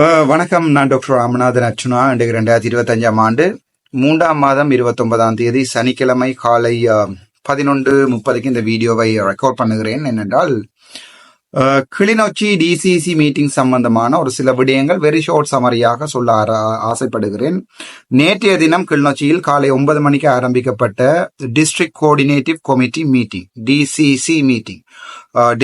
வணக்கம். நான் டாக்டர் ராமநாதன் அர்ச்சுனா. இன்றைக்கு ரெண்டாயிரத்தி இருபத்தஞ்சாம் ஆண்டு மூன்றாம் மாதம் இருபத்தொன்பதாம் தேதி சனிக்கிழமை காலை பதினொன்று முப்பதுக்கு இந்த வீடியோவை ரெக்கார்ட் பண்ணுகிறேன். என்னென்றால் கிளிநொச்சி டிசிசி மீட்டிங் சம்பந்தமான ஒரு சில விடயங்கள் வெரி ஷார்ட் சமரியாக சொல்ல ஆசைப்படுகிறேன். நேற்றைய தினம் கிளிநொச்சியில் காலை ஒன்பது மணிக்கு ஆரம்பிக்கப்பட்ட district coordinative committee meeting DCC meeting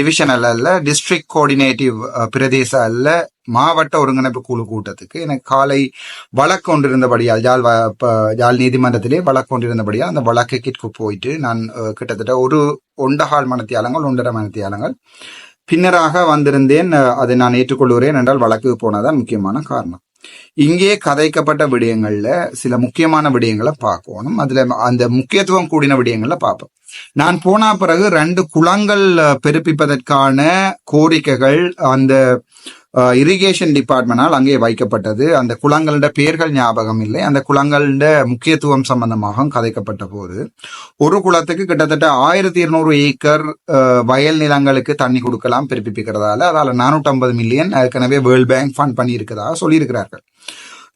division அல்ல அல்ல டிஸ்ட்ரிக்ட் கோஆர்டினேட்டிவ் பிரதேச அல்ல மாவட்ட ஒருங்கிணைப்பு குழு கூட்டத்துக்கு எனக்கு காலை வழக்கு கொண்டிருந்தபடியால் ஜாழ் வ- ஜாழ் நீதிமன்றத்திலே வழக்கு கொண்டிருந்தபடியால் அந்த வழக்குக்கு போயிட்டு நான் கிட்டத்தட்ட ஒரு ஒண்டகால் மனத்தியாலங்கள் ஒன்றரை மனத்தியாலங்கள் பின்னராக வந்திருந்தேன். அதை நான் ஏற்றுக்கொள்கிறேன் என்றால் வழக்கு போனதான் முக்கியமான காரணம். இங்கே கதைக்கப்பட்ட விடயங்கள்ல சில முக்கியமான விடயங்களை பார்க்கணும். அதுல அந்த முக்கியத்துவம் கூடின விடயங்களை பார்ப்போம். நான் போன பிறகு ரெண்டு குளங்கள் பெருப்பிப்பதற்கான கோரிக்கைகள் அந்த இரிகேஷன் டிபார்ட்மெண்டால் அங்கே வைக்கப்பட்டது. அந்த குளங்களோட பெயர்கள் ஞாபகம் இல்லை. அந்த குளங்களோட முக்கியத்துவம் சம்பந்தமாக கதைக்கப்பட்ட போது ஒரு குளத்துக்கு கிட்டத்தட்ட ஆயிரத்தி இருநூறு ஏக்கர் வயல் நிலங்களுக்கு தண்ணி கொடுக்கலாம் பிறப்பிப்பிக்கிறதால அதால் நானூற்றம்பது மில்லியன் ஏற்கனவே வேர்ல்ட் பேங்க் ஃபண்ட் பண்ணியிருக்கிறதாக சொல்லியிருக்கிறார்கள்.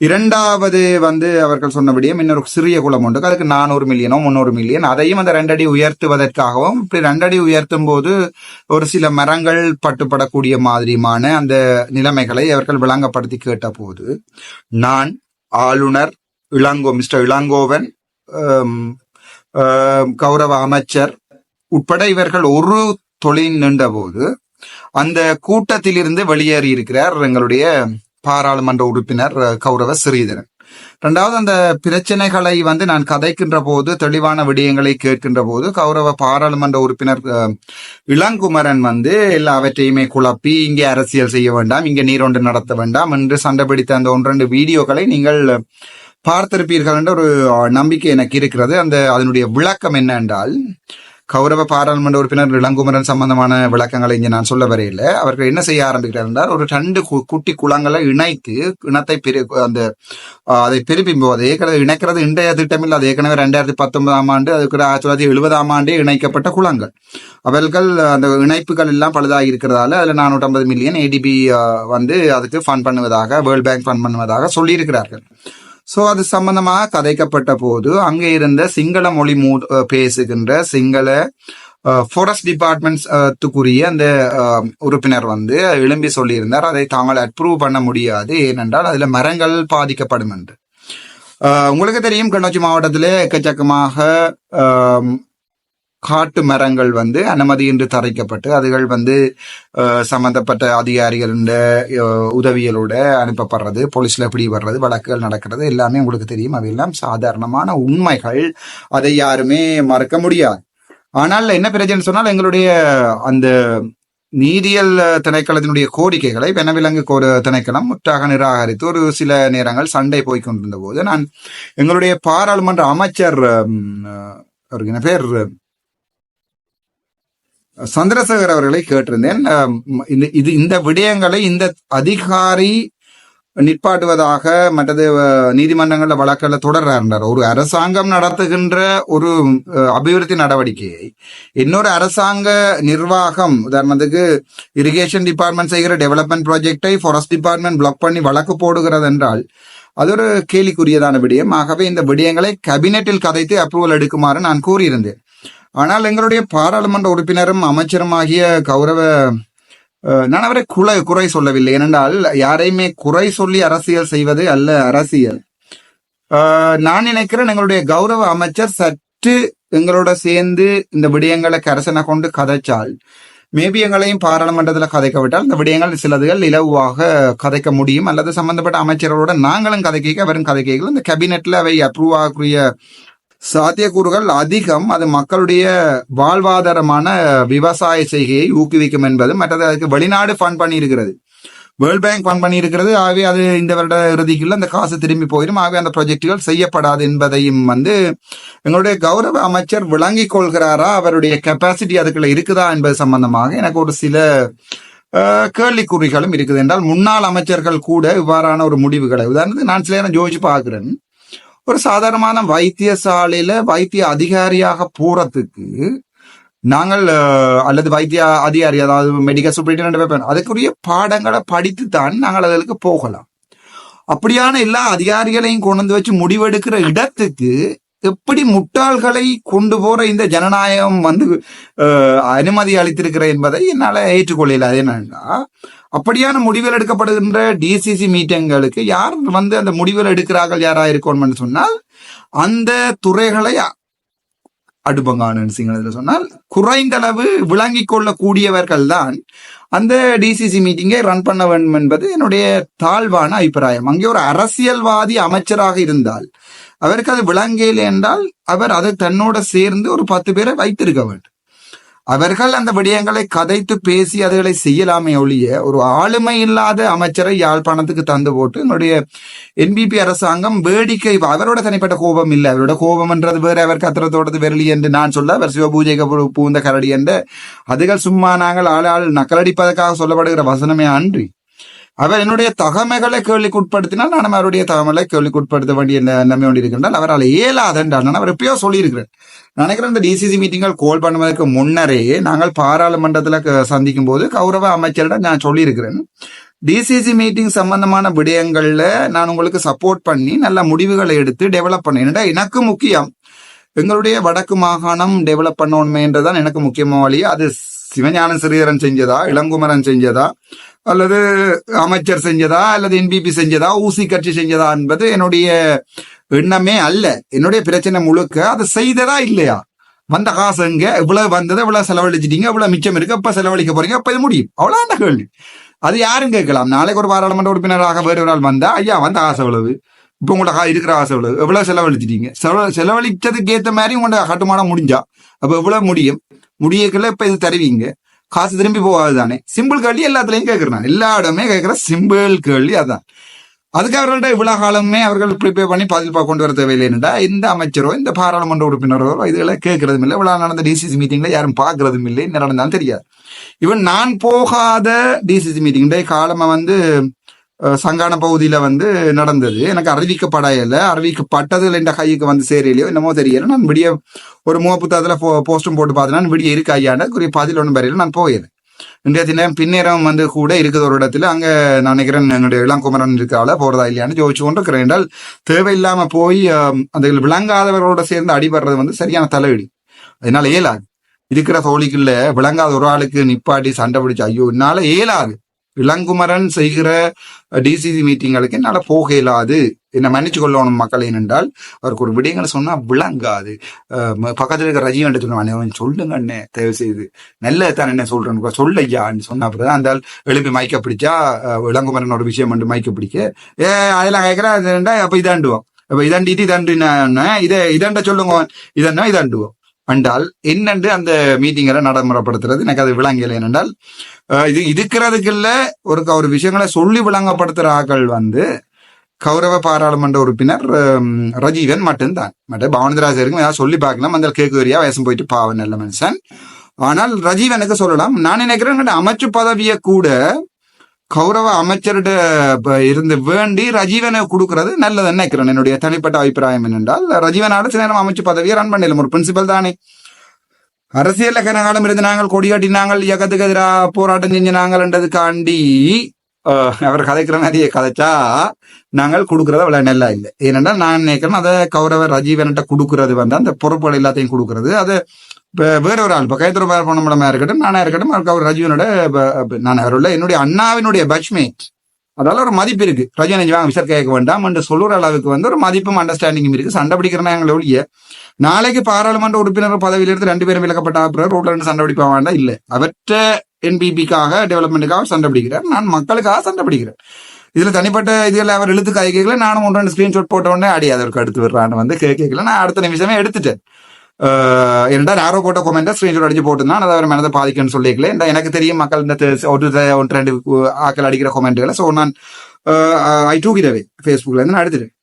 இரண்டாவது வந்து அவர்கள் சொன்னபடியும் இன்னொரு சிறிய குளம் உண்டு. அதுக்கு நானூறு மில்லியனோ முந்நூறு மில்லியன் அதையும் அந்த ரெண்டடி உயர்த்துவதற்காகவும் இப்படி ரெண்டடி உயர்த்தும் போது ஒரு சில மரங்கள் பட்டுப்படக்கூடிய மாதிரியான அந்த நிலைமைகளை அவர்கள் விளங்கப்படுத்தி கேட்ட போது நான் ஆளுநர் இளங்கோ மிஸ்டர் இளங்கோவன் கௌரவ அமைச்சர் உட்பட இவர்கள் ஒரு தொழில் நின்றபோது அந்த கூட்டத்திலிருந்து வெளியேறி இருக்கிறார் எங்களுடைய பாராளுமன்ற உறுப்பினர் கௌரவ ஸ்ரீதரன் ரெண்டாவது அந்த பிரச்சனைகளை வந்து நான் கதைக்கின்ற போது தெளிவான விடயங்களை கேட்கின்ற போது கௌரவ பாராளுமன்ற உறுப்பினர் இளங்குமரன் வந்து எல்லாவற்றையுமே குழப்பி இங்கே அரசியல் செய்ய வேண்டாம் இங்கே நீரொன்று நடத்த வேண்டாம் என்று சண்டை பிடித்த அந்த ஒன்றெண்டு வீடியோக்களை நீங்கள் பார்த்திருப்பீர்கள் என்ற ஒரு நம்பிக்கை எனக்கு இருக்கிறது. அந்த அதனுடைய விளக்கம் என்ன என்றால் கௌரவ பாராளுமன்ற உறுப்பினர் இளங்குமரன் சம்பந்தமான விளக்கங்களை இங்கே நான் சொல்ல வரையில அவர்கள் என்ன செய்ய ஆரம்பிக்கிறார் என்றால் ஒரு ரெண்டு கு- குட்டி குளங்களை இணைத்து இனத்தை பெரு அந்த அதை பெருப்பின் போது ஏற்கனவே இணைக்கிறது இன்றைய திட்டமில்லை அது ஏற்கனவே ரெண்டாயிரத்தி பத்தொன்பதாம் ஆண்டு அதுக்கு ஆயிரத்தி தொள்ளாயிரத்தி எழுபதாம் ஆண்டே இணைக்கப்பட்ட குளங்கள். அவர்கள் அந்த இணைப்புகள் எல்லாம் பழுதாகி இருக்கிறதால அதில் நானூற்றம்பது மில்லியன் ஏடிபி வந்து அதுக்கு ஃபண்ட் பண்ணுவதாக வேர்ல்ட் பேங்க் ஃபண்ட் பண்ணுவதாக சொல்லியிருக்கிறார்கள். சோ அது சம்பந்தமாக கதைக்கப்பட்ட போது அங்கே இருந்த சிங்கள மொழி மூ பேசுகின்ற சிங்கள ஃபாரஸ்ட் டிபார்ட்மெண்ட்ஸுக்குரிய அந்த உறுப்பினர் வந்து எழும்பி சொல்லியிருந்தார். அதை தாங்கள் அப்ரூவ் பண்ண முடியாது. ஏனென்றால் அதில் மரங்கள் பாதிக்கப்படும் என்று. உங்களுக்கு தெரியும் கண்ணாச்சி மாவட்டத்தில் எக்கச்சக்கமாக காட்டு மரங்கள் வந்து அனுமதியின்றி தரைக்கப்பட்டு அதுகள் வந்து சம்பந்தப்பட்ட அதிகாரிகளோட உதவிகளோட அனுப்பப்படுறது போலீஸ்ல எப்படி வர்றது வழக்குகள் நடக்கிறது எல்லாமே உங்களுக்கு தெரியும். அவையெல்லாம் சாதாரணமான உண்மைகள். அதை யாருமே மறக்க முடியாது. ஆனால் என்ன பிரச்சனை சொன்னால் எங்களுடைய அந்த நீதியல் திணைக்களத்தினுடைய கோரிக்கைகளை வெனவிலங்கு கோர திணைக்களம் முற்றாக நிராகரித்து ஒரு சில நேரங்கள் சண்டை போய் கொண்டிருந்த போது நான் எங்களுடைய பாராளுமன்ற அமைச்சர் அவருக்கு என்ன பேர்? சந்திரசேகர் அவர்களை கேட்டிருந்தேன். இந்த இது இந்த விடயங்களை இந்த அதிகாரி நிற்பாட்டுவதாக மற்றது நீதிமன்றங்களில் வழக்கில் தொடர்றார் ஒரு அரசாங்கம் நடத்துகின்ற ஒரு அபிவிருத்தி நடவடிக்கையை இன்னொரு அரசாங்க நிர்வாகம் உதாரணத்துக்கு இரிகேஷன் டிபார்ட்மெண்ட் செய்கிற டெவலப்மெண்ட் ப்ராஜெக்டை ஃபாரஸ்ட் டிபார்ட்மெண்ட் பிளாக் பண்ணி வழக்கு போடுகிறது என்றால் அது ஒரு கேலிக்குரியதான விடயம். ஆகவே இந்த விடயங்களை கேபினெட்டில் கதைத்து அப்ரூவல் எடுக்குமாறு நான் கூறியிருந்தேன். ஆனால் எங்களுடைய பாராளுமன்ற உறுப்பினரும் அமைச்சருமாகிய கௌரவ நான் அவரை குறை குறை சொல்லவில்லை. ஏனென்றால் யாரையுமே குறை சொல்லி அரசியல் செய்வது அல்ல அரசியல். நான் நினைக்கிறேன் எங்களுடைய கௌரவ அமைச்சர் சற்று எங்களோட சேர்ந்து இந்த விடயங்களை கரசனை கொண்டு கதைச்சால் மேபி எங்களையும் பாராளுமன்றத்தில் கதைக்க விட்டால் இந்த விடயங்கள் சிலதுகள் இலவாக கதைக்க முடியும். அல்லது சம்பந்தப்பட்ட அமைச்சர்களோட நாங்களும் கதைக்க அவரும் கதைக்கைகள் இந்த கேபினெட்ல அவை அப்ரூவ் ஆகக்கூடிய சாத்தியக்கூறுகள் அதிகம். அது மக்களுடைய வாழ்வாதாரமான விவசாய செய்கையை ஊக்குவிக்கும் என்பது மற்றது அதுக்கு வெளிநாடு ஃபண்ட் பண்ணியிருக்கிறது. வேர்ல்ட் பேங்க் ஃபண்ட் பண்ணியிருக்கிறது. ஆகவே அது இந்த வருட இறுதிக்குள்ள அந்த காசு திரும்பி போயிடும் ஆகவே அந்த ப்ரொஜெக்டுகள் செய்யப்படாது என்பதையும் வந்து எங்களுடைய கௌரவ அமைச்சர் விளங்கிக் கொள்கிறாரா? அவருடைய கெப்பாசிட்டி அதுக்குள்ள இருக்குதா என்பது சம்பந்தமாக எனக்கு ஒரு சில கேள்விக்குறிகளும் இருக்குது. என்றால் முன்னாள் அமைச்சர்கள் கூட இவ்வாறான ஒரு முடிவுகளை உதாரணத்துக்கு நான் சில நேரம் யோசிச்சு பார்க்குறேன். ஒரு சாதாரணமான வைத்தியசாலையில வைத்திய அதிகாரியாக போறதுக்கு நாங்கள் அல்லது வைத்திய அதிகாரி அதாவது மெடிக்கல் சூப்பரிண்டென்டென்ட் அதுக்குரிய பாடங்களை படித்து தான் நாங்கள் அதற்கு போகலாம். அப்படியான எல்லா அதிகாரிகளையும் கொண்டு வந்து வச்சு முடிவெடுக்கிற இடத்துக்கு எப்படி முட்டாள்களை கொண்டு போற இந்த ஜனநாயகம் வந்து அனுமதி அளித்திருக்கிற என்பதை என்னால ஏற்றுக்கொள்ளல. அது என்னன்னா அப்படியான முடிவுகள் எடுக்கப்படுகின்ற டிசிசி மீட்டிங்களுக்கு யார் வந்து அந்த முடிவுகள் எடுக்கிறார்கள் யாரா இருக்கணும்னு சொன்னால் அந்த துறைகளை அடுப்பங்கானு சிங்களத்தில் சொன்னால் குறைந்தளவு விளங்கிக் கொள்ளக்கூடியவர்கள் தான் அந்த டிசிசி மீட்டிங்கை ரன் பண்ண வேண்டும் என்பது என்னுடைய தாழ்வான அபிப்பிராயம். அங்கே ஒரு அரசியல்வாதி அமைச்சராக இருந்தால் அவருக்கு அது விளங்கவில்லை என்றால் அவர் அதை தன்னோட சேர்ந்து ஒரு பத்து பேரை வைத்திருக்க வேண்டும். அவர்கள் அந்த விடயங்களை கதைத்து பேசி அதுகளை செய்யலாமே ஒழிய ஒரு ஆளுமை இல்லாத அமைச்சரை யாழ்ப்பாணத்துக்கு தந்து போட்டு என்னுடைய என்பிபி அரசாங்கம் வேடிக்கை அவரோட தனிப்பட்ட கோபம் இல்லை. அவரோட கோபம்ன்றது வேற அவர் கத்திரத்தோடது வெரளி என்று நான் சொல்ல அவர் சிவபூஜைக்கு பூந்த கரடி என்று. அதுகள் சும்மா நாங்கள் ஆள் ஆள் நக்கலடிப்பதற்காக சொல்லப்படுகிற வசனமே அன்றி. அவர் என்னுடைய தகமைகளை கேள்விக்குட்படுத்தினால் நான் அவருடைய தகமலை கேள்விக்குட்படுத்த வேண்டிய ந- நிலைமை ஒன்று இருக்கின்றால் அவரால் இயலாதென்றால் நான் அவர் எப்பயோ சொல்லியிருக்கிறேன். நினைக்கிறேன் இந்த டிசிசி மீட்டிங்கள் கோல் பண்ணுவதற்கு முன்னரே நாங்கள் பாராளுமன்றத்தில் க- சந்திக்கும் போது கௌரவ அமைச்சரிடம் நான் சொல்லியிருக்கிறேன். டிசிசி மீட்டிங் சம்பந்தமான விடயங்கள்ல நான் உங்களுக்கு சப்போர்ட் பண்ணி நல்ல முடிவுகளை எடுத்து டெவலப் பண்ணேன். எனக்கு முக்கியம். எங்களுடைய வடக்கு மாகாணம் டெவலப் பண்ணணுமேன்றதான் எனக்கு முக்கியமான வழி அது சிவஞான சிறீதரன் செஞ்சதா இளங்குமரன் செஞ்சதா? அல்லது அமைச்சர் செஞ்சதா அல்லது என்பிபி செஞ்சதா ஊசி கட்சி செஞ்சதா என்பது என்னுடைய எண்ணமே அல்ல. என்னுடைய பிரச்சனை முழுக்க அது செய்ததா இல்லையா? வந்த காசு எங்க? இவ்வளவு வந்தது இவ்வளவு செலவழிச்சிட்டீங்க இவ்வளவு மிச்சம் இருக்கு எப்ப செலவழிக்க போறீங்க? அப்ப இது முடியும். அவ்வளவு கேள்வி. அது யாரும் கேட்கலாம். நாளைக்கு ஒரு பாராளுமன்ற உறுப்பினராக வேறு ஒரு ஆள் வந்தா ஐயா வந்த காசு எவ்வளவு? இப்ப உங்களோட இருக்கிற காசு எவ்வளவு? எவ்வளவு செலவழிச்சிட்டீங்க. செலவு செலவழிச்சதுக்கு ஏத்த மாதிரி உங்களோட கட்டுமானம் முடிஞ்சா. அப்ப எவ்வளவு முடியும். முடியக்கல இப்ப இது தருவீங்க. காசு திரும்பி போகாது தானே சிம்பிள் கேள்வி எல்லாத்துலயும் கேட்கிறேன் எல்லா இடமே கேட்கிற சிம்பிள் கேள்வி அதான். அதுக்கு அவர்கள்ட்ட இவ்வளவு காலமே அவர்கள் ப்ரிப்பேர் பண்ணி பதில் கொண்டு வர தேவையில்லைன்னுடா இந்த அமைச்சரோ இந்த பாராளுமன்ற உறுப்பினரோ இதுகளை கேட்கறதும் இல்லை. இவ்வளவு நடந்த டிசிசி மீட்டிங்ல யாரும் பார்க்கறதும் இல்லை. என்ன நடந்தாலும் தெரியாது. இவன் நான் போகாத டிசிசி மீட்டிங் காலமா வந்து சங்கான பகுதியில் வந்து நடந்தது. எனக்கு அறிவிக்கப்படையில அறிவிக்கப்பட்டது என்ற கைக்கு வந்து சேரையிலையோ என்னமோ தெரியல. நான் விடிய ஒரு முக போ- போஸ்டும் போட்டு பார்த்தேன்னா விடிய இருக்கு ஐயாண்ட குறி பதில் ஒன்றும் வரையில நான் போயிருந்தேன் இன்றைய தினம் பின்னேரம் வந்து கூட இருக்குது ஒரு இடத்துல. அங்கே நான் நினைக்கிறேன் என்னுடைய இளங்குமரன் இருக்கால. போகிறதா இல்லையான்னு ஜோதிச்சு கொண்டு இருக்கிறேன் என்றால் தேவையில்லாம போய் அந்த விளங்காதவர்களோட சேர்ந்து அடிபடுறது வந்து சரியான தலையீடு. அதனால இயலாது. இருக்கிற தோழிக்குள்ள விளங்காத ஒரு ஆளுக்கு நிப்பாட்டி சண்டை பிடிச்சு ஐயோ என்னால இயலாது. இளங்குமரன் செய்கிற டிசிசி மீட்டிங்களுக்கு என்னால் போக இயலாது. என்னை மன்னிச்சு கொள்ளணும் மக்கள் ஏனென்றால் அவருக்கு ஒரு விடயங்களை சொன்னா விளங்காது. பக்கத்தில் இருக்கிற பக்கத்துல இருக்க என்று அவன் சொல்லுங்க அண்ணே தயவு செய்து நல்ல தான் என்ன சொல்றேன்னு சொல்ல ஐயான்னு சொன்ன அப்புறம் அந்த எழுப்பி மயக்க பிடிச்சா இளங்குமரனோட விஷயம் வந்து மயக்க பிடிக்க ஏ அதெல்லாம் கேட்கிறா அப்போ இதாண்டுவோம். அப்ப இதாண்டிட்டு இதாண்டு இதை இதாண்ட சொல்லுங்க இதன்னா இதாண்டுவோம். என்றால் என்னென்று அந்த மீட்டிங்களை நடைமுறைப்படுத்துறது? எனக்கு அது விளங்கலை ஏனென்றால் இது இருக்கிறதுக்குள்ள ஒரு ஒரு விஷயங்களை சொல்லி விளங்கப்படுத்துகிற ஆக்கள் வந்து கௌரவ பாராளுமன்ற உறுப்பினர் ரஜீவன் மட்டும்தான். மற்ற பவனந்தராஜருக்கும் ஏதாவது சொல்லி பார்க்கலாம். அந்த கேக்குரியா வயசம் போயிட்டு பாவன் நல்ல மனுஷன். ஆனால் ரஜீவனுக்கு சொல்லலாம். நான் நினைக்கிறேன் அமைச்சு பதவியை கூட கௌரவ அமைச்சர்கிட்ட இருந்து வேண்டி ரஜீவனை கொடுக்கறது நல்லது நினைக்கிறேன். என்னுடைய தனிப்பட்ட அபிப்பிராயம் என்னென்றால் ரஜீவனால சில நேரம் அமைச்சு பதவியை ரன் பண்ணிடலாம். ஒரு பிரின்சிபல் தானே. அரசியல் கனகாலம் இருந்து நாங்கள் கொடியாட்டி நாங்கள் இயக்கத்துக்கு எதிராக போராட்டம் செஞ்சு நாங்கள்ன்றதுக்காண்டி அஹ், அவர் கதைக்கிற மாதிரியே கதைச்சா நாங்கள் கொடுக்கறத அவ்வளவு நல்லா இல்லை. ஏனென்றால் நான் நினைக்கிறேன் அதை கௌரவ ரஜீவன்கிட்ட கொடுக்கறது வந்து அந்த பொறுப்புகள் எல்லாத்தையும் கொடுக்கறது. அது இப்போ வேற ஒரு ஆள் இப்போ கைத்துறை பொண்ணம்பளமா இருக்கட்டும் நானாக இருக்கட்டும் அவருக்கு அவர் ரஜினோட நான் அவருள்ள என்னுடைய அண்ணாவினுடைய பட்ச்மேட் அதால ஒரு மதிப்பு இருக்கு. ரஜினி வாங்க விசார் கேட்க வேண்டாம் என்று சொல்லுற அளவுக்கு வந்து ஒரு மதிப்பும் அண்டர்ஸ்டாண்டிங்கும் இருக்கு. சண்டை பிடிக்கிறனா எங்களை ஒழிய நாளைக்கு பாராளுமன்ற உறுப்பினர் பதவியிலிருந்து ரெண்டு பேரும் விலக்கப்பட்ட அப்புறம் ரோட்ல இருந்து சண்டை பிடிப்பா வேண்டாம்? இல்லை. அவற்ற என்பிபிக்காக டெவலப்மெண்ட்டுக்காக சண்டை பிடிக்கிறார். நான் மக்களுக்காக சண்டை பிடிக்கிறேன். இதுல தனிப்பட்ட இதுல அவர் எழுத்து கை கேட்கல நானும் ஒன்று ரெண்டு ஸ்கிரீன்ஷாட் போட்ட உடனே அடி அதற்கு அடுத்து விடுறான்னு வந்து கேட்கல நான் அடுத்த நிமிஷமே எடுத்துட்டேன். ஆஹ் யாரோ போட்ட கொமெண்ட் ஸ்கிரீன்ஷாட் அடிச்சு போட்டுருந்தான் அதை அவர் மனதை பாதிக்கும்னு சொல்லிக்கல இந்த எனக்கு தெரியும் மக்கள் இந்த ஒரு ஒன்று ரெண்டு ஆக்கள் அடிக்கிற கொமெண்ட்டுகளை ஸோ நான் ஐ டூக் இட் ஃபேஸ்புக்ல இருந்து நான் எடுத்துட்டேன்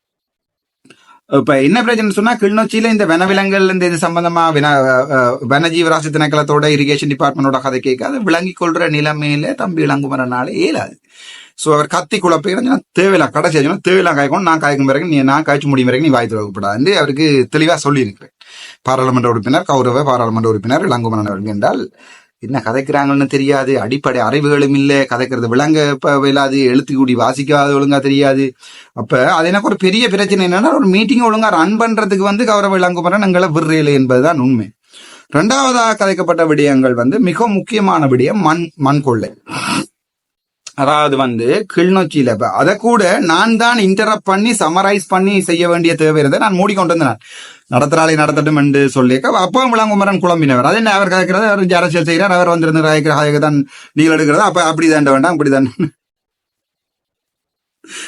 இப்ப என்ன பிரச்சனை சொன்னா கிளிநொச்சியில இந்த வனவிலங்குகள் இந்த இது சம்பந்தமா வின அஹ், வனஜீவராசி திணைக்களத்தோட இரிகேஷன் டிபார்ட்மெண்டோட கதை கேட்காது விளங்கி கொள்ற நிலைமையில தம்பி இளங்குமரனால இயலாது ஸோ அவர் கத்தி குழப்பம் தேவையில்லாம் கடைசி ஆச்சுன்னா தேவையில்ல காய்க்கணும் நான் காய்க்கும் பிறகு நீ நான் காய்ச்சி முடியும் பிறகு நீ வாய் திறக்கப்படாது அவருக்கு தெளிவாக சொல்லியிருக்கிறேன் பாராளுமன்ற உறுப்பினர் கௌரவ பாராளுமன்ற உறுப்பினர் இளங்குமரன் அவர்கள் என்றால் என்ன கதைக்கிறாங்கன்னு தெரியாது அடிப்படை அறிவுகளும் இல்லை கதைக்கிறது விளங்க இல்லாது எழுத்து கூடி வாசிக்காத ஒழுங்கா தெரியாது. அப்ப அது எனக்கு ஒரு பெரிய பிரச்சனை என்னன்னா ஒரு மீட்டிங் ஒழுங்கா ரன் பண்றதுக்கு வந்து கௌரவ இளங்குமரன் எங்களை விடுறையில என்பதுதான் உண்மை. ரெண்டாவதாக கதைக்கப்பட்ட விடயங்கள் வந்து மிக முக்கியமான விடயம் மண் மண் கொள்ளை அதாவது வந்து கிளிநொச்சியில இப்ப அதை கூட நான் தான் இன்டரப்ட் பண்ணி சமரைஸ் பண்ணி செய்ய வேண்டிய தேவை இருந்ததை நான் மூடிக்கொண்டு வந்தேன். நடத்துறாளை நடத்தட்டும் என்று சொல்லியிருக்க அப்பவும் விளங்குமரன் குழம்பினவர். அது என்ன அவர் கேட்கிறது அவர் அரசியல் செய்கிறார் அவர் வந்திருந்த தான் நீங்கள் எடுக்கிறது. அப்ப அப்படி தாண்ட வேண்டாம் அப்படி தான்.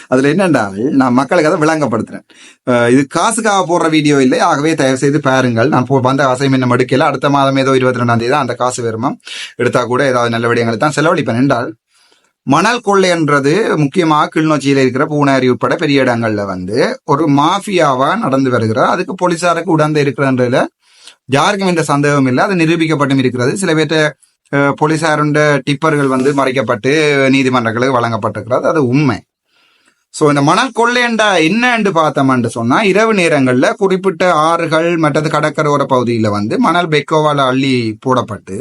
அதுல என்னென்றால் நான் மக்களுக்கு அதை விளங்கப்படுத்துறேன். இது காசுக்காக போடுற வீடியோ இல்லை. ஆகவே தயவு செய்து பாருங்கள். நான் போ- வந்த அசைன்மெண்ட் எடுக்கல. அடுத்த மாதம் ஏதோ இருபத்தி ரெண்டாம் தேதி தான் அந்த காசு வருமா எடுத்தா கூட ஏதாவது நல்ல விடயங்களை தான் செலவழிப்பேன். என்றால் மணல் கொள்ளை என்றது முக்கியமாக கிளிநொச்சியில் இருக்கிற பூனாரி உட்பட பெரிய இடங்கள்ல வந்து ஒரு மாஃபியாவா நடந்து வருகிறார் அதுக்கு போலீசாருக்கு உடந்த இருக்கிறதுல யாருக்கும் இந்த சந்தேகம் இல்லை. அது நிரூபிக்கப்பட்டும் இருக்கிறது. சில பேர்ட்ட போலீசாருண்ட டிப்பர்கள் வந்து மறைக்கப்பட்டு நீதிமன்றங்களுக்கு வழங்கப்பட்டிருக்கிறது. அது உண்மை. ஸோ இந்த மணல் கொள்ளையண்டா என்னன்னு பார்த்தோம்னு சொன்னா இரவு நேரங்களில் குறிப்பிட்ட ஆறுகள் மற்றது கடற்கரோர பகுதியில் வந்து மணல் பெக்கோவால அள்ளி போடப்பட்டு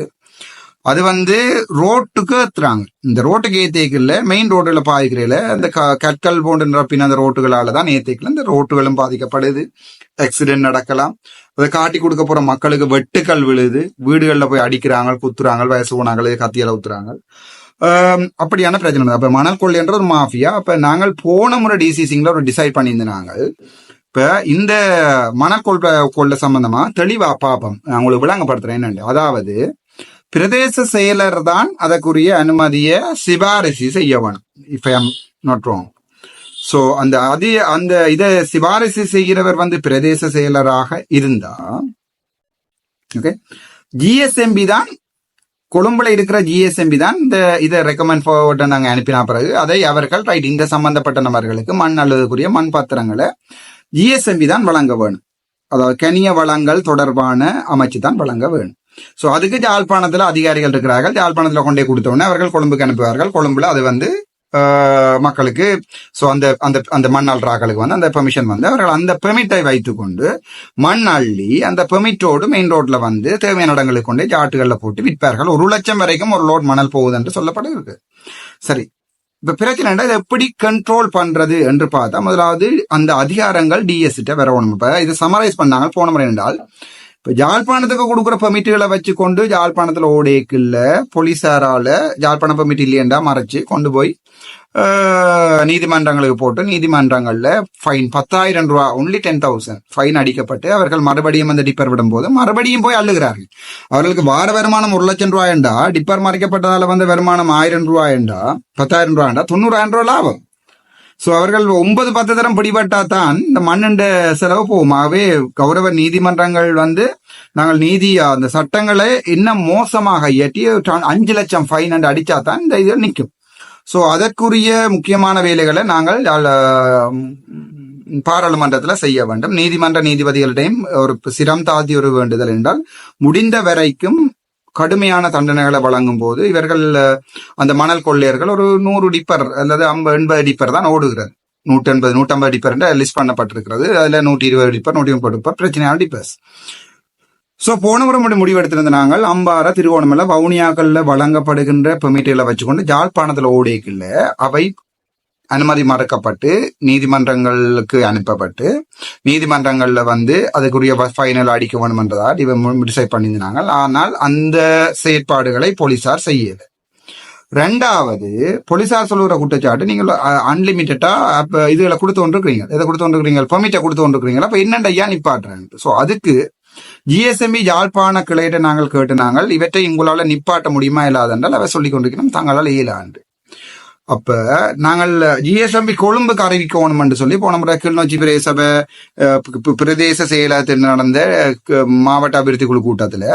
அது வந்து ரோட்டுக்கு ஏத்துறாங்க. இந்த ரோட்டுக்கு ஏத்தேக்கல மெயின் ரோடுல பாதிக்கிறதுல அந்த க- கற்கள் போன்று நிரப்பின அந்த ரோட்டுகளால தான் ஏத்தேக்கல. இந்த ரோட்டுகளும் பாதிக்கப்படுது. ஆக்சிடென்ட் நடக்கலாம். அதை காட்டி கொடுக்க போற மக்களுக்கு வெட்டுக்கள் விழுது. வீடுகளில் போய் அடிக்கிறாங்க குத்துறாங்க வயசு போனாங்க கத்தியால ஊத்துறாங்க. அப்படியான பிரச்சனை இருந்தது. அப்ப மணல் கொள்ளைன்ற ஒரு மாஃபியா அப்ப நாங்கள் போன முறை டிசிசிங்ல ஒரு டிசைட் பண்ணியிருந்தோம் நாங்கள் இப்ப இந்த மணல் கொள்ள கொள்ள சம்பந்தமா தெளிவா பாப்போம் நான் உங்களுக்கு விளங்கப்படுத்துறேன் என்னன்னு. அதாவது பிரதேச செயலர் தான் அதற்குரிய அனுமதியை சிபாரிசு செய்ய வேணும் if I not wrong so அந்த அது அந்த இதை சிபாரிசு செய்கிறவர் வந்து பிரதேச செயலராக இருந்தா ஓகே ஜிஎஸ்எம்பி தான் கொழும்புல இருக்கிற ஜிஎஸ்எம்பி தான் இந்த இதை ரெக்கமெண்ட் ஃபார்வர்ட்டை நாங்கள் அனுப்பின பிறகு அதை அவர்கள் ரைட் இந்த சம்பந்தப்பட்ட நபர்களுக்கு மண் அல்லதுக்குரிய மண் பாத்திரங்களை ஜிஎஸ்எம்பி தான் வழங்க வேணும். அதாவது கனிய வளங்கள் தொடர்பான அமைச்சு தான் வழங்க வேணும். ஸோ அதுக்கு ஜாழ்ப்பாணத்தில் அதிகாரிகள் இருக்கிறார்கள். ஜாழ்ப்பாணத்தில் கொண்டே கொடுத்தோடனே அவர்கள் கொழும்புக்கு அனுப்புவார்கள். கொழும்புல அது வந்து மக்களுக்கு ஸோ அந்த அந்த அந்த மண் அல்றாக்களுக்கு வந்து அந்த பெர்மிஷன் வந்து அவர்கள் அந்த பெர்மிட்டை வைத்துக்கொண்டு மண் அள்ளி அந்த பெர்மிட்டோடு மெயின் ரோட்ல வந்து தேவையான இடங்களுக்கு கொண்டு ஜாட்டுகளில் போட்டு விற்பார்கள். ஒரு லட்சம் வரைக்கும் ஒரு லோட் மணல் போகுது என்று சொல்லப்படுகிறது. சரி. இப்ப பிரச்சனை என்ன, இதை எப்படி கண்ட்ரோல் பண்றது என்று பார்த்தா முதலாவது அந்த அதிகாரங்கள் டிஎஸ்கிட்ட வரணும். இப்ப இது சமரைஸ் பண்ணாங்க. போன முறை என்றால் இப்ப ஜாழ்ப்பாணத்துக்கு கொடுக்குற பெர்மிட்டுகளை வச்சு கொண்டு ஜாழ்ப்பாணத்துல ஓடேக்குள்ள போலீசாரால ஜாழ்ப்பாண பெர்மிட் இல்லையண்டா மறைச்சு கொண்டு போய் நீதிமன்றங்களுக்கு போட்டு நீதிமன்றங்கள்ல ஃபைன் பத்தாயிரம் ரூபா ஒன்லி டென் தௌசண்ட் ஃபைன் அடிக்கப்பட்டு அவர்கள் மறுபடியும் அந்த டிப்பர் விடும்போது மறுபடியும் போய் அள்ளுகிறார்கள். அவர்களுக்கு வார வருமானம் ஒரு லட்சம் ரூபாயண்டா டிப்பர் மறைக்கப்பட்டதால வந்த வருமானம் ஆயிரம் ரூபாயண்டா பத்தாயிரம் ரூபாயண்டா தொண்ணூறாயிரம் ரூபாய் லாபம். சோ அவர்கள் ஒன்பது பத்து தரம் பிடிபட்டா தான் இந்த மண்ணண்ட செலவு போகுமாவே கௌரவ நீதிமன்றங்கள் வந்து நாங்கள் நீதி அந்த சட்டங்களை இன்னும் மோசமாக இயற்றி அஞ்சு லட்சம் ஃபைன் என்று அடிச்சா தான் இந்த இதில் நிற்கும். ஸோ அதற்குரிய முக்கியமான வேலைகளை நாங்கள் பாராளுமன்றத்தில் செய்ய வேண்டும். நீதிமன்ற நீதிபதிகளிடையும் ஒரு சிரம் தாழ்த்தி ஒரு வேண்டுதல் என்றால் முடிந்த வரைக்கும் கடுமையான தண்டனைகளை வழங்கும் போது இவர்கள் அந்த மணல் கொள்ளையர்கள் ஒரு நூறு டிப்பர் அல்லது ஐம்பது எண்பது டிப்பர் தான் ஓடுகிறது நூற்றி எண்பது நூற்றம்பது டிப்பர் லிஸ்ட் பண்ணப்பட்டிருக்கிறது. அதில் நூற்றி இருபது டிப்பர் நூற்றி முப்பது டிப்பர் பிரச்சனையான டிப்பர்ஸ் ஸோ போன முறை முடி முடிவெடுத்திருந்த நாங்கள் அம்பார திருவோணமலை வவுனியாக்களில் வழங்கப்படுகின்ற பெர்மிட்டுகளை வச்சுக்கொண்டு ஜாழ்ப்பாணத்தில் ஓடிக்கல அவை அனுமதி மறுக்கப்பட்டு நீதிமன்றங்களுக்கு அனுப்பப்பட்டு நீதிமன்றங்களில் வந்து அதுக்குரிய ஃபைனல் அடிக்க வேணும் என்றதா இவன் டிசைட் பண்ணியிருந்தாங்க. ஆனால் அந்த செயற்பாடுகளை போலீசார் செய்யலை. ரெண்டாவது போலீசார் சொல்லுற குற்றச்சாட்டு நீங்கள் அன்லிமிட்டடா அப்ப இதுகளை கொடுத்து கொண்டிருக்கிறீங்க. இதை கொடுத்து கொண்டிருக்கிறீங்க? பெர்மிட்டை கொடுத்து கொண்டிருக்கிறீங்க அப்ப என்னண்டா ஐயா நிப்பாட்டுறேன் ஸோ அதுக்கு ஜிஎஸ்எம்பி யாழ்ப்பாண கிளையிட்ட நாங்கள் கேட்டு நாங்கள் இவற்றை உங்களால் நிப்பாட்ட முடியுமா இல்லாதென்றால் அவை சொல்லிக் கொண்டிருக்கிறோம் தங்களால் இயலாண்டு. அப்ப நாங்கள் ஜிஎஸ்எம்பி கொழும்புக்கு அறிவிக்கணும் என்று சொல்லி போன முறை கிளிநொச்சி பிரதேசபை பிரதேச செயலகத்தில் நடந்த மாவட்ட அபிவிருத்தி குழு கூட்டத்துல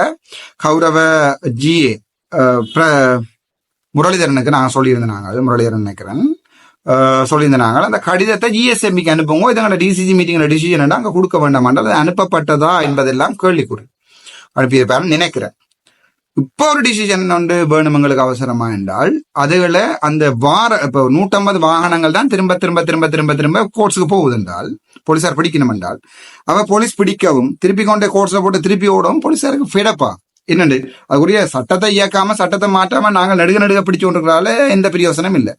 கௌரவ ஜிஏ முரளிதரனுக்கு நான் சொல்லியிருந்தேன் நாங்கள் முரளிதரன் நினைக்கிறேன். சொல்லியிருந்தாங்க அந்த கடிதத்தை ஜிஎஸ்எம்பிக்கு அனுப்புவோம். இதங்களோட டிசிசி மீட்டிங்கில் டிசிஷன் அங்கே கொடுக்க வேண்டாம் அனுப்பப்பட்டதா என்பதெல்லாம் கேள்விக்குறி. அனுப்பியிருப்பாருன்னு நினைக்கிறேன். இப்போ ஒரு டிசிஷன் வந்து வேணும் எங்களுக்கு அவசரமா என்றால் அதுகளை அந்த வார இப்போ நூற்றம்பது வாகனங்கள் தான் திரும்ப திரும்ப திரும்ப திரும்ப திரும்ப கோர்ட்ஸுக்கு போகுது என்றால் போலீசார் பிடிக்கணும் என்றால் அவ போலீஸ் பிடிக்கவும் திருப்பி கொண்டே கோர்ட்ஸ்ல போட்டு திருப்பி ஓடவும் போலீசாருக்கு ஃபிடப்பா என்னண்டு? அதுக்குரிய சட்டத்தை இயக்காம சட்டத்தை மாற்றாம நாங்கள் நடுக நடுக பிடிச்சு கொண்டிருக்கிறால எந்த பிரயோசனம் இல்லை.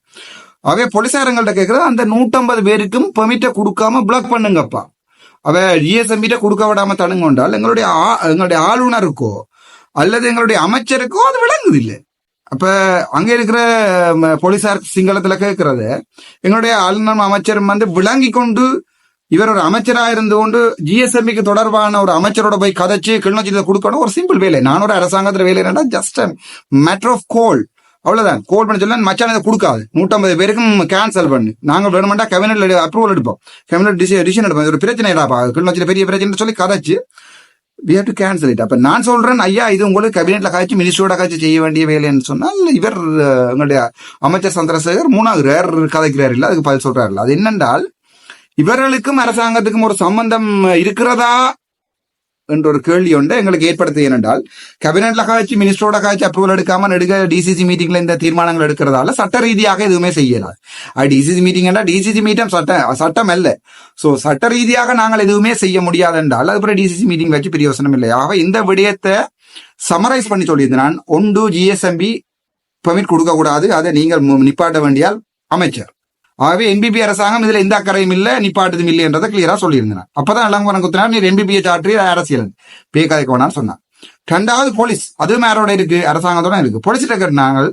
அவே போலீசாரங்கள்ட்ட கேட்கறது அந்த நூற்றம்பது பேருக்கும் பெர்மிட்டை கொடுக்காம பிளாக் பண்ணுங்கப்பா. அவ ஜிஎஸ்எம்பிட்ட கொடுக்க விடாம தடுங்க கொண்டால் எங்களுடைய எங்களுடைய ஆளுநருக்கோ அல்லது எங்களுடைய அமைச்சருக்கோ அது விளங்குது இல்லை அப்ப அங்க இருக்கிற ம, போலீசார் சிங்களத்துல கேட்கறது எங்களுடைய ஆளுநர் அமைச்சர் வந்து விளங்கி கொண்டு இவர் ஒரு அமைச்சரா இருந்து கொண்டு ஜிஎஸ்எம்பிக்கு தொடர்பான ஒரு அமைச்சரோட போய் கதைச்சு கிளிநொச்சியில கொடுக்கணும். ஒரு சிம்பிள் வேலை. நான் ஒரு அரசாங்கத்துல வேலை என்னன்னா ஜஸ்ட் மேட்டர் ஆஃப் கோல் அவ்வளவுதான். கோல் பண்ண சொல்ல மச்சான் இதை கொடுக்காது. நூற்றம்பது பேருக்கும் கேன்சல் பண்ணு. நாங்க வேணுமெண்டா கேபினெட்ல அப்ரூவல் எடுப்போம். கேபினெட் டிசிஷன் எடுப்போம். ஒரு பிரச்சனை இடாப்பா கிளிநொச்சியில பெரிய பிரச்சனை சொல்லி கதைச்சு we have to cancel it அப்ப நான் சொல்றேன் ஐயா இது உங்களுக்கு கேபினெட்ல காய்ச்சி மினிஸ்டரோட காய்ச்சி செய்ய வேண்டிய வேலைன்னு சொன்னால் இவர் எங்களுடைய அமைச்சர் சந்திரசேகர் மூணாவது கதைக்கிறார் இல்ல அதுக்கு பதில் சொல்றாரு அது என்னென்றால் இவர்களுக்கும் அரசாங்கத்துக்கும் ஒரு சம்பந்தம் இருக்கிறதா என்ற ஒரு கேள்வி ஒன்று எங்களுக்கு ஏற்படுத்து ஏனென்றால் கேபினெட்ல காய்ச்சி மினிஸ்டரோட காய்ச்சி அப்ரூவல் எடுக்காம எடுக்க டிசிசி மீட்டிங்ல இந்த தீர்மானங்கள் எடுக்கிறதால சட்ட ரீதியாக எதுவுமே செய்யலாம் அது டிசிசி மீட்டிங் என்றால் டிசிசி மீட்டம் சட்ட சட்டம் அல்ல. ஸோ சட்ட ரீதியாக நாங்கள் எதுவுமே செய்ய முடியாது என்றால் அதுக்கப்புறம் டிசிசி மீட்டிங் வச்சு பிரயோசனம் இல்லை. ஆக இந்த விடயத்தை சமரைஸ் பண்ணி சொல்லியிருந்தேன். நான் ஒன்று ஜிஎஸ்எம்பி பெர்மிட் கொடுக்கக்கூடாது. அதை நீங்கள் மு- நிப்பாட்ட வேண்டியால் அமைச்சர். ஆகவே என்பிபி அரசாங்கம் இதுல எந்த அக்கறையும் இல்ல நிப்பாட்டதும் இல்லை என்றதை கிளியரா சொல்லியிருந்தேன் அப்பதான் இளங்கோவன் குத்தினார் நீர் என்பிபியை சாற்றி அரசியல். பே கதைக்க வேணாம்னு சொன்னான் ரெண்டாவது போலீஸ் அதுவும் யாரோட இருக்கு அரசாங்கத்தோட இருக்கு. போலீஸ்ல நாங்கள்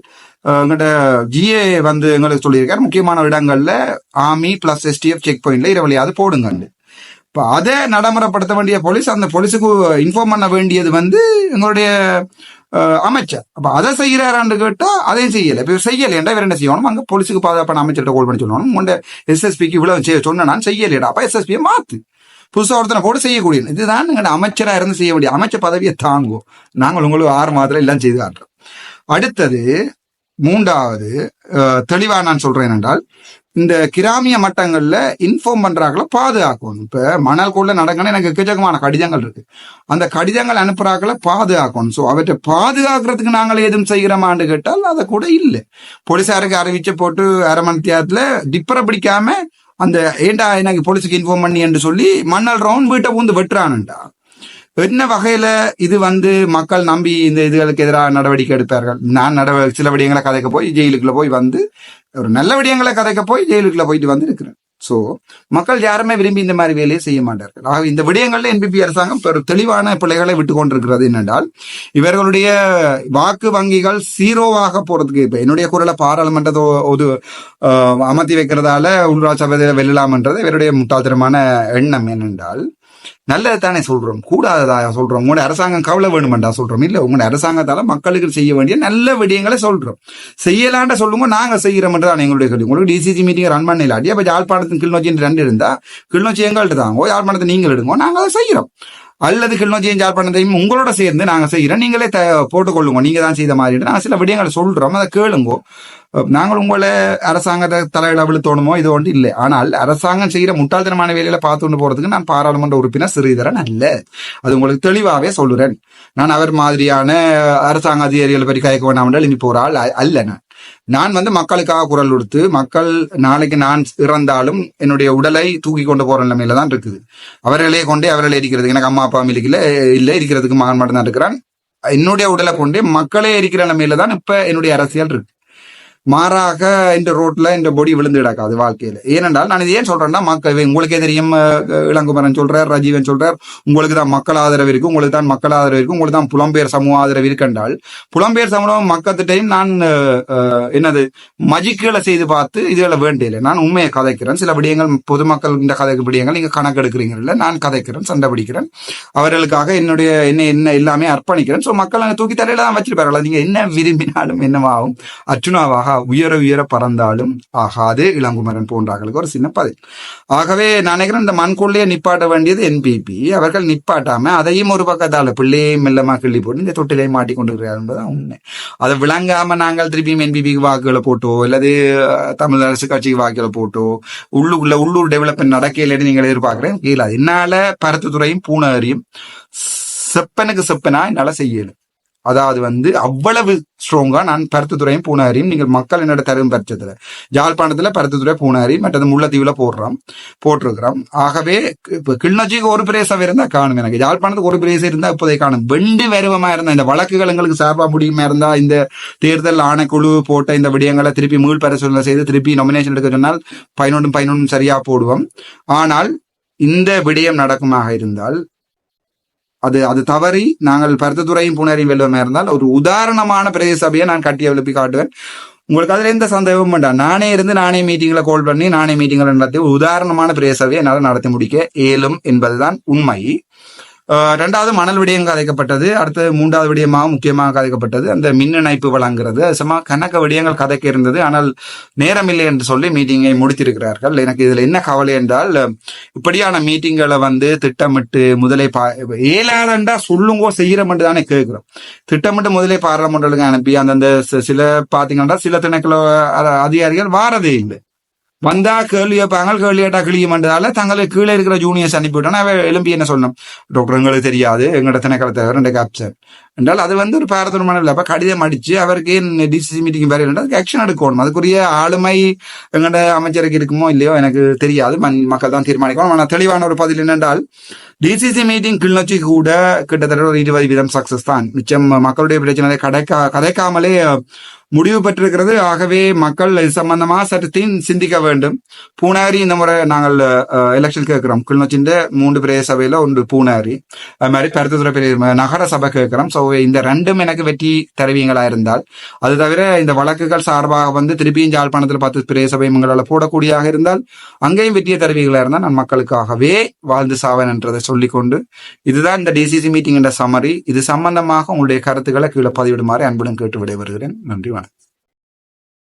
எங்கள்கிட்ட ஜிஏ வந்து எங்களுக்கு சொல்லியிருக்காரு. முக்கியமான இடங்கள்ல ஆர்மி பிளஸ் எஸ்டிஎஃப் செக் பாயிண்ட்ல இரவழியாவது போடுங்கன்னு இப்போ அதை நடைமுறைப்படுத்த வேண்டிய போலீஸ் அந்த போலீஸுக்கு இன்ஃபார்ம் பண்ண வேண்டியது வந்து எங்களுடைய அமைச்சர். அப்ப அதை செய்யறாரான்னு கேட்டா அதையும் செய்யல. இப்ப செய்யலையா வேற என்ன செய்யணும்? அங்க போலீஸுக்கு பாதுகாப்பான அமைச்சர்கிட்ட கோல் பண்ணி சொல்லணும். உண்ட எஸ்எஸ்பிக்கு இவ்வளவு செய்ய சொன்ன நான் செய்யலையடா அப்ப எஸ்எஸ்பியை மாத்து. புதுசாக ஒருத்தனை போட்டு செய்யக்கூடிய இதுதான் எங்க அமைச்சரா இருந்து செய்ய வேண்டிய அமைச்சர் பதவியை தாங்கும். நாங்கள் உங்களுக்கு ஆறு மாதிரி எல்லாம் செய்து காட்டுறோம். அடுத்தது மூன்றாவது தெளிவா நான் சொல்றேன் என்றால் இந்த கிராமிய மட்டங்கள்ல இன்ஃபார்ம் பண்றாங்கள பாதுகாக்கணும். இப்ப கூட நடக்கணும் எனக்கு எக்கச்சக்கமான கடிதங்கள் இருக்கு. அந்த கடிதங்கள் அனுப்புறாக்களை பாதுகாக்கணும். சோ அவற்றை பாதுகாக்கிறதுக்கு நாங்கள் எதுவும் செய்கிறோமான்னு கேட்டால் அதை கூட இல்லை. போலீசாருக்கு அறிவிச்சு போட்டு அரை மணி தேரத்துல டிப்பரை பிடிக்காம அந்த ஏண்டா எனக்கு போலீஸுக்கு இன்ஃபார்ம் பண்ணி என்று சொல்லி மணல் ரவுண்ட் வீட்டை பூந்து வெட்டுறானுண்டா? என்ன வகையில இது வந்து மக்கள் நம்பி இந்த இதுகளுக்கு எதிராக நடவடிக்கை எடுப்பார்கள். நான் நடவ சில விடயங்களை கதைக்க போய் ஜெயிலுக்குள்ள போய் வந்து ஒரு நல்ல விடயங்களை கதைக்க போய் ஜெயிலுக்குள்ள போயிட்டு வந்து இருக்கிறேன். ஸோ மக்கள் யாருமே விரும்பி இந்த மாதிரி வேலையை செய்ய மாட்டார்கள். ஆக இந்த விடயங்கள்ல என்பிபி அரசாங்கம் பெரு தெளிவான பிள்ளைகளை விட்டு கொண்டிருக்கிறது என்னென்றால் இவர்களுடைய வாக்கு வங்கிகள் சீரோவாக போறதுக்கு இப்போ என்னுடைய குரலை பாராளுமன்றத்தை ஒரு அமர்த்தி வைக்கிறதால உள்ளாட்சி சபையில் வெல்லலாம்ன்றது இவருடைய முட்டாள்தனமான எண்ணம் என்னென்றால் நல்லது தானே சொல்றோம். கூடாததா சொல்றோம். உங்களோட அரசாங்கம் கவலை வேணுமெண்டா சொல்றோம். இல்ல உங்களோட அரசாங்கத்தால மக்களுக்கு செய்ய வேண்டிய நல்ல விடயங்களை சொல்றோம். செய்யலாண்ட சொல்லுங்க நாங்க செய்யறோம்ன்றதான் எங்களுடைய கேள்வி உங்களுக்கு டிசிசி மீட்டிங் ரன் பண்ண இல்லாட்டி அப்ப யாழ்ப்பாணத்தின் கிளிநொச்சி ரெண்டு இருந்தா கிளிநொச்சி எங்கள்கிட்ட தாங்க யாழ்ப்பாணத்தை நீங்கள் எடுங்க. நாங்க அதை செய்யறோம். அல்லது கிளிநொச்சியும் யாழ்ப்பாணத்தையும் உங்களோட சேர்ந்து நாங்கள் செய்கிறோம் நீங்களே த- போட்டுக்கொள்ளுங்க. நீங்கள் தான் செய்த மாதிரி நாங்கள் சில விடயங்களை சொல்கிறோம் அதை கேளுங்கோ. நாங்கள் உங்களை அரசாங்கத்தை தலையில விழுத்தோணுமோ இது ஒன்று இல்லை. ஆனால் அரசாங்கம் செய்கிற முட்டாள்தனமான வேலையில பார்த்து கொண்டு நான் பாராளுமன்ற உறுப்பினர் சிறிதரன் அல்ல. அது உங்களுக்கு தெளிவாகவே சொல்லுறேன். நான் அவர் மாதிரியான அரசாங்க அதிகாரிகளை பற்றி கயக்க வேண்டாம் என்றால் இனி போகிறாள் அல்ல நான். நான் வந்து மக்களுக்காக குரல் கொடுத்து மக்கள் நாளைக்கு நான் இறந்தாலும் என்னுடைய உடலை தூக்கி கொண்டு போற நிலைமையில தான் இருக்குது. அவர்களே கொண்டே அவர்களே இருக்கிறது எனக்கு அம்மா அப்பா மில்லிக்கல இல்லை இருக்கிறதுக்கு மகன் மட்டும் தான் இருக்கிறான். என்னுடைய உடலை கொண்டே மக்களே இருக்கிற நிலைமையில தான் இப்ப என்னுடைய அரசியல் இருக்கு. மாறாக இந்த ரோட்ல இந்த பொடி விழுந்து கிடக்காது வாழ்க்கையில. ஏனென்றால் நான் இது ஏன் சொல்றேன்னா மக்கள் உங்களுக்கே தெரியும் இளங்குமரன் சொல்றார் ரஜீவன் சொல்றார் உங்களுக்கு தான் மக்கள் ஆதரவு இருக்கு உங்களுக்கு தான் மக்கள் ஆதரவு இருக்கு உங்களுக்கு தான் புலம்பெயர் சமூக ஆதரவு இருக்கென்றால் புலம்பெயர் சமூகம் மக்கத்திட்டையும் நான் என்னது மஜிக்குகளை செய்து பார்த்து இதுகளை வேண்டியில்லை நான் உண்மையை கதைக்கிறேன். சில விடயங்கள் பொதுமக்கள் இந்த கதை விடயங்கள் நீங்க கணக்கெடுக்கிறீங்கல்ல நான் கதைக்கிறேன் சண்டை பிடிக்கிறேன். அவர்களுக்காக என்னுடைய என்ன என்ன எல்லாமே அர்ப்பணிக்கிறேன். ஸோ மக்கள் தூக்கி தரையில தான் வச்சிருப்பார்கள். நீங்க என்ன விரும்பினாலும் என்னவாகும் அர்ச்சுனாவாக உயர உயர பறந்தாலும் ஆகாது இளங்குமரன் போன்றார்களுக்கு ஒரு சின்ன பதவி ஆகவே நான் நினைக்கிறேன் இந்த மண்குள்ளே நிப்பாட்ட வேண்டியது என்பிபி அவர்கள் நிப்பாட்டாம அதையும் ஒரு பக்கத்தால பிள்ளையையும் மெல்லமா கிள்ளி போட்டு இந்த தொட்டிலையும் மாட்டிக்கொண்டிருக்கிறார் என்பதுதான் உண்மை. அதை விளங்காம நாங்கள் திருப்பியும் என்பிபிக்கு வாக்குகளை போட்டோ அல்லது தமிழ் அரசு கட்சிக்கு வாக்குகளை போட்டோ உள்ளுக்குள்ள உள்ளூர் டெவலப்மெண்ட் நடக்கையிலேயே நீங்கள் எதிர்பார்க்கிறேன் கீழே. என்னால பருத்துத்துறையும் பூனகரியும் செப்பனுக்கு செப்பனா என்னால செய்யணும் அதாவது வந்து அவ்வளவு ஸ்ட்ராங்கா நான் பருத்துத்துறையும் பூனாரியும் நீங்கள் மக்கள் என்னோட தரும் பட்சத்துல. ஜாழ்ப்பாணத்துல பருத்துத்துறை பூனாரி மற்றது முல்லைத்தீவுல போடுறோம் போட்டிருக்கிறோம். ஆகவே இப்ப கிளிநொச்சிக்கு ஒரு பிரேசம் இருந்தா காணும் எனக்கு. ஜாழ்ப்பாணத்துக்கு ஒரு பிரேசம் இருந்தா இப்போதை காணும். வெண்டு வருவமா இருந்தா இந்த வழக்குகள் எங்களுக்கு சார்பா முடியுமா இருந்தா இந்த தேர்தல் ஆணைக்குழு போட்ட இந்த விடயங்களை திருப்பி மீள் பரிசோதனை செய்து திருப்பி நாமினேஷன் எடுக்க சொன்னால் பதினொன்றும் பதினொன்றும் சரியா போடுவோம். ஆனால் இந்த விடயம் நடக்குமாக இருந்தால் அது அது தவறி நாங்கள் பருத்தத்துறையும் புனரையும் வெல்வமே இருந்தால் ஒரு உதாரணமான பிரதேச சபையை நான் கட்டி எழுப்பி காட்டுவேன். உங்களுக்கு அதுல எந்த சந்தேகமும் வேண்டாம். நானே இருந்து நானே மீட்டிங்ல கால் பண்ணி நானே மீட்டிங்ல நடத்தி உதாரணமான பிரதேச சபையை என்னால் நடத்தி முடிக்க இயலும் என்பதுதான் உண்மை. ரெண்டாவது மணல் விடயம் கதைக்கப்பட்டது. அடுத்து மூன்றாவது விடயமாக முக்கியமாக கதைக்கப்பட்டது. அந்த மின் இணைப்பு வழங்குறது சும்மா கணக்க விடயங்கள் கதைக்க இருந்தது. ஆனால் நேரமில்லை என்று சொல்லி மீட்டிங்கை முடித்திருக்கிறார்கள். எனக்கு இதில் என்ன கவலை என்றால் இப்படியான மீட்டிங்களை வந்து திட்டமிட்டு முதலை பா ஏழாதண்டா சொல்லுங்கோ செய்யறோம் தானே கேட்குறோம். திட்டமிட்டு முதலே பாராளுமன்றங்களுக்கு அனுப்பி அந்தந்த சில பார்த்தீங்கன்னா சில திணைக்கள அதிகாரிகள் வாரதே இல்லை. வந்தா கேள்வி வைப்பாங்க கேள்வி கேட்டா கிளியுமன்றதால தங்களுக்கு கீழே இருக்கிற ஜூனியர்ஸ் அனுப்பிவிட்டோன்னா அவன் எழும்பி என்ன சொல்லணும்? டாக்டர் எங்களுக்கு தெரியாது. எங்களோட திணைக்களத்தை ரெண்டு கேப்சர் என்றால் அது வந்து ஒரு பாரதூரமான இல்லை அப்ப கடிதம் அடிச்சு அவருக்கு டிசிசி மீட்டிங் வேற இல்லை அதுக்கு ஆக்ஷன் எடுக்கணும். அதுக்குரிய ஆளுமை எங்களோட அமைச்சருக்கு இருக்குமோ இல்லையோ எனக்கு தெரியாது. மக்கள் தான் தீர்மானிக்கணும். ஆனால் தெளிவான ஒரு பதில் என்னென்றால் டிசிசி மீட்டிங் கிளிநொச்சி கூட கிட்டத்தட்ட ஒரு இருபது வீதம் சக்சஸ் தான். மிச்சம் மக்களுடைய பிரச்சனை கதைக்கா கதைக்காமலே முடிவு பெற்றிருக்கிறது. ஆகவே மக்கள் இது சம்பந்தமா சற்று சிந்திக்க வேண்டும். பூனாரி இந்த முறை நாங்கள் எலெக்ஷன் கேட்கிறோம். கிளிநொச்சியின் மூன்று பிரதேச சபையில ஒன்று பூனாரி. அது மாதிரி பருத்தத்துறை பெரிய நகர சபை கேட்கிறோம். ஸோ இந்த ரெண்டும் எனக்கு வெற்றி தருவீங்களா இருந்தால் அது தவிர இந்த வழக்குகள் சார்பாக வந்து திருப்பியும் ஜாழ்ப்பாணத்தில் பத்து பிரதேச சபை எங்களால் போடக்கூடியதாக இருந்தால் அங்கேயும் வெற்றியை தருவீங்களா இருந்தால் நான் மக்களுக்காகவே வாழ்ந்து சாவேன் என்றதை சொல்லிக்கொண்டு இதுதான் இந்த டிசிசி மீட்டிங் என்ற சமரி இது சம்பந்தமாக உங்களுடைய கருத்துக்களை கீழே பதிவிடுமாறு அன்புடன் கேட்டு விடைபெறுகிறேன். நன்றி